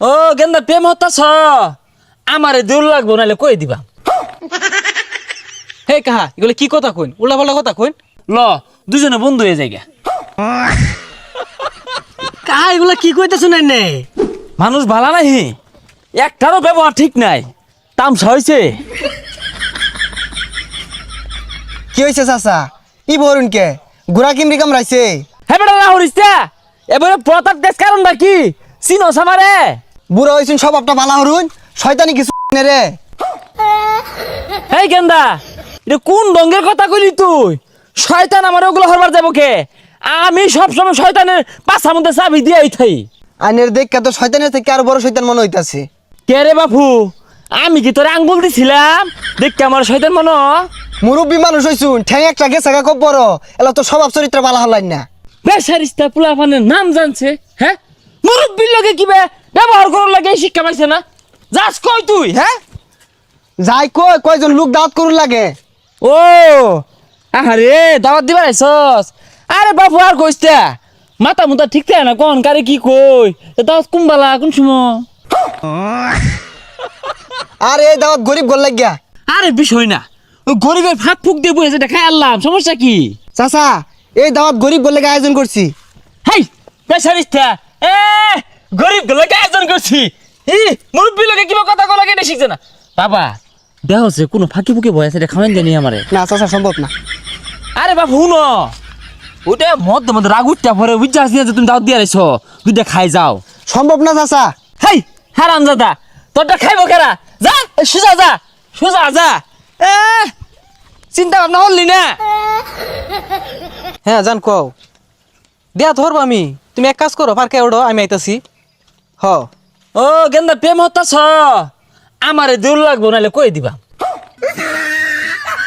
ও গেন্দা প্রেম হতাছ আমারে দেউল লাগবো নাহলে কই দিবা? হে কাহা এগুলো কি কথা কইন? উল্লা পাল্লা কথা কইন? ল দুজনে বন্ধু হয়ে গা। কাহা এগুলা কি কইতেছ না নে? মানুষ ভালো নাহি একটারও ব্যবহার ঠিক নাই। তামসা হয়েছে কি হয়েছে চাচা? ই বরুন কে গুড়া কিমরি কামড়াইছে। হ্যাঁ বেটা না হরিস্তা এবারে প্রতাপ দেশ কারণটা কি? চিনো সামারে বুড়ো হয়েছেন সব আপনার বালা হরুন। শয়তানি কিছু রে। এই গেন্দা এটা কোন ডঙ্গের কথা কইলি তুই? শয়তান আমার ওগুলো হরবার যাব কে? আমি সবসময় শয়তানের পাশার মধ্যে চাবি দিয়ে থাই। আইনের দেখা তো শয়তানের থেকে আরও বড় শয়তান মনে হইতাছে। কে রে বাপু? আমি কি তোর আঙ্গুল দিছিলাম? দেখতে আমার শয়তান মনো মুরব্বী মানুষ হইছুন ঠ্যাং একটা গেছে খুব বড়। এলা তো স্বভাব চরিত্র বালা হলাই না। বেসারিস্তা পোলাপানের নাম জানছে হ্যাঁ? মুরব্বীর লগে কি বে ব্যবহার করার লাগে শিক্ষা পাইছে না। যাস কই তুই হ্যাঁ? যাই কই কয়জন লোক দাঁত করুন লাগে। ও আরে দাওয়াত দিবার আইসস? আরে বাপু আর কইস্তা মাথা মুতা ঠিক থাকে না কোন কারে কি কই? দাওয়াত কুম্বালা কোন সময়? আরে এই দাওয়াত গরিব গোল লাগিয়া। আরে বিষয় না। ওই গরিবের ফাঁক ফুক দিয়ে বসে দেখাই আনলাম সমস্যা কি? চাচা এই দাওয়াত গরিব গোল লাগে আয়োজন করছি। হাই বেসারিস্তা এ গরিব গুলোকে আয়োজন করছি। ই মুরব্বী লোকে কিবা কথা কলা কেটে শিখছে না? বাবা দেহ হচ্ছে কোনো ফাঁকি ফুকি ভয় আছে খাওয়ান জানি আমারে। না চাচা সম্ভব না। আরে বাপ হুন ওটা মধ্যে মধ্যে রাগ উঠটা পরে বুঝতে আসি যে তুমি দাওয়াত দিয়ে আইছো দুইটা খাই যাও। সম্ভব না চাচা। হাই হারাম দাদা তোরটা খাইবো কেরা? যা সোজা যা সোজা যা। এ চিন্তা ভাবনা করলি না? হ্যাঁ জান কও। দিয়া ধরবো আমি। তুমি এক কাজ করো পার্কে ওড়ো আমি আইতাছি। হ। ও গেন্দা প্রেম হতাছ আমারে দূর লাগবো নাহলে কই দিবা?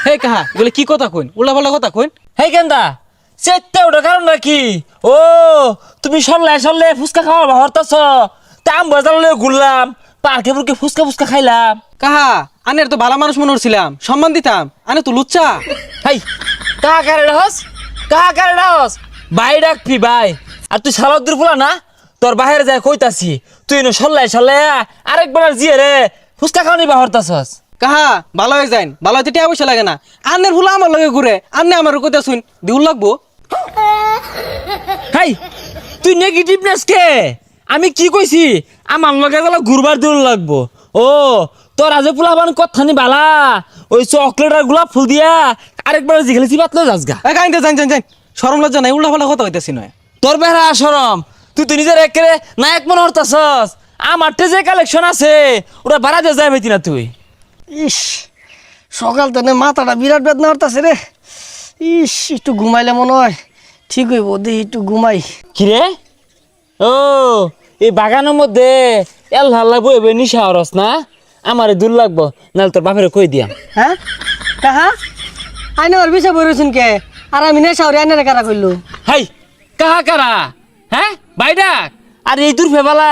হে কাহা এগুলো কি কথা কইন? উল্লা পাল্লা কথা কইন? হে গেন্দা চেতে ওটা কারণ নাকি ও তুমি সরলে সরলে ফুচকা খাওয়া হরতাছ তা আম বাজারে ঘুরলাম পার্কে পুরকে ফুচকা ফুচকা খাইলাম। কাহা আনের তো ভালো মানুষ মনে হচ্ছিলাম সম্মান দিতাম আনে তো লুচ্চা। হাই কাহা কারে রহস কাহা কারে রাহস ভাই ডাকবি ভাই আর তুই সালাদ দূর ফুলা না? তোর বাহিরে যায় কইতাছি তুই নো সল্লাই সল্লাই আরেকবার আর জিয়ে রে ফুচকা খাওয়ানি বা হরতাছস? কাহা ভালো হয়ে যাইন ভালো হইতে টিয়া পয়সা লাগে না। আনের ভুলা আমার লগে ঘুরে আনে আমার কইতা শুন দিউল লাগবো? হাই তুই নেগেটিভনেস কে? আমি কি কইছি? আমার লগে গেলে ঘুরবার দূর লাগবো। ও তোর আজ পোলাবান কথানি বালা ওই চকলেট আর গোলাপ ফুল দিয়া আরেকবার জিগেলে চিবাত লই যাস গা। এ কাইন্দে জান জান সরম লজ্জা নাই উল্লা পাল্লা কথা হইতাছি নয়। তোর বেহরা সরম তুই তুই নিজের একেরে নায়ক মনে হরতাছস আমার যে কালেকশন আছে ওটা ভাড়া দিয়ে যাই না তুই। ইস সকাল তেনে মাথাটা বিরাট বেদনা হতাছে রে। ইস একটু ঘুমাইলে মনে হয় ঠিক হইব দেখি একটু ঘুমাই। কিরে ও এই বাগানের মধ্যে এল হাল্লা বইবে নিশা হরস না? আমারে দূর লাগবো নাহলে তোর বাপের কই দিয়াম। হ্যাঁ? কাহা? আইনে ওর বিষয় বইরছেন কে? আর আমি নেশা ওরে আইনে কারা করল হাই কাহা কারা? হ্যাঁ বাইডাক আর এই দূর ফেবালা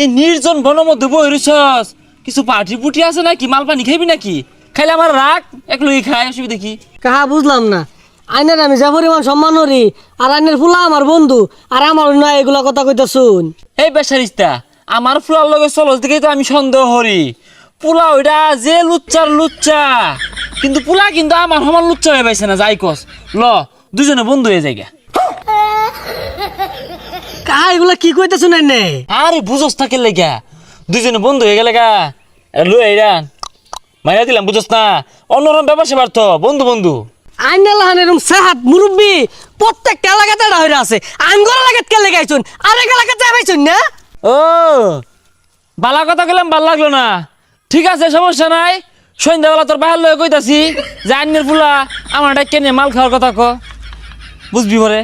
এই নির্জন বনের মধ্যে বই রইছস। কিছু পার্টি পুটি আছে নাকি? মাল পানি খাইবি নাকি? খাইলে আমার রাগ এক লই খাই অসুবিধা কি? কাহা বুঝলাম না। আইনের আমি যা পরিমাণ সম্মান করি আর আইনের ফুলা আমার বন্ধু আর আমার নয় এগুলা কথা কইতে শুন এই বেসারিস্তা আমার ফুলার লগে চলস দেখেই তো আমি সন্দেহ হরি পোলা ওইটা যে লুচ্চার লুচ্চা। কিন্তু পোলা কিন্তু আমার সমান লুচ্চা হয়ে পাইছে না যাই কস। ল দুজনে বন্ধু হয়ে যাইগা। কাহা এগুলা কি কইতে শুনেন নে আরে বুঝস থাকে লেগা দুজনে বন্ধু হয়ে গেলে গা। লু এইরা মাইরা দিলাম বুঝস না। অন্যরকম ব্যাপার সেবার তো বন্ধু বন্ধু। আইনে লাহান এরকম সেহাত মুরব্বী প্রত্যেকটা এলাকাতে এটা আছে। আঙ্গর এলাকাত কে লেগাইছুন আরেক এলাকাতে যাইছুন না? ও বালা কথা গেলাম ভালো লাগল না। ঠিক আছে সমস্যা নাই। সন্ধ্যাবেলা তোর বাহার লয়ে কইতাছি যে আন্যের ফুলা আমার কেনে মাল খাওয়ার কথা ক। বুঝবি পরে?